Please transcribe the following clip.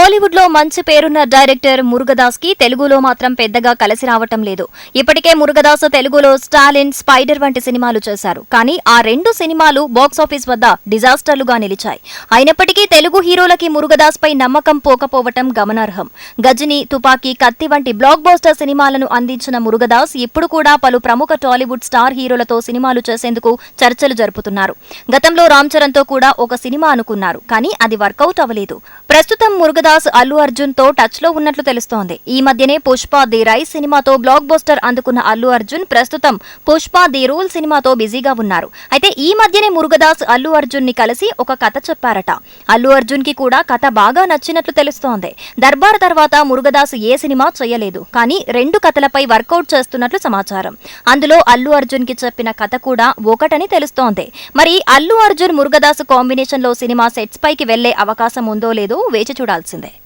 కోలీవుడ్లో మంచి పేరున్న డైరెక్టర్ మురుగదాస్కి తెలుగులో మాత్రం పెద్దగా కలిసి రావటం లేదు. ఇప్పటికే మురుగదాస్ తెలుగులో స్టాలిన్ స్పైడర్ వంటి సినిమాలు చేశారు. కానీ ఆ రెండు సినిమాలు బాక్సాఫీస్ వద్ద డిజాస్టర్లుగా నిలిచాయి. అయినప్పటికీ తెలుగు హీరోలకి మురుగదాస్ పై నమ్మకం పోకపోవటం గమనార్హం. గజని తుపాకీ కత్తి వంటి బ్లాక్ బోస్టర్ సినిమాలను అందించిన మురుగదాస్ ఇప్పుడు కూడా పలు ప్రముఖ టాలీవుడ్ స్టార్ హీరోలతో సినిమాలు చేసేందుకు చర్చలు జరుపుతున్నారు. గతంలో రామ్ చరణ్తో కూడా ఒక సినిమా అనుకున్నారు. కానీ అది వర్కౌట్ అవ్వలేదు. ప్రస్తుతం మురుగదాస్ అల్లు అర్జున్తో టచ్లో ఉన్నట్లు తెలుస్తోంది. ఈ మధ్యనే పుష్ప ది రై సినిమాతో బ్లాక్ బస్టర్ అందుకున్న అల్లు అర్జున్ ప్రస్తుతం పుష్ప ది రూల్ సినిమాతో బిజీగా ఉన్నారు. అయితే ఈ మధ్యనే మురుగదాస్ అల్లు అర్జున్ని కలిసి ఒక కథ చెప్పారట. అల్లు అర్జున్కి కూడా కథ బాగా నచ్చినట్లు తెలుస్తోంది. దర్బార్ తర్వాత మురుగదాస్ ఏ సినిమా చేయలేదు. కానీ రెండు కథలపై వర్కౌట్ చేస్తున్నట్లు సమాచారం. అందులో అల్లు అర్జున్కి చెప్పిన కథ కూడా ఒకటని తెలుస్తోంది. మరి అల్లు అర్జున్ మురుగదాస్ కాంబినేషన్లో సినిమా సెట్స్ పైకి వెళ్ళే అవకాశం ఉందో లేదో వేచి చూడాల్సిందే.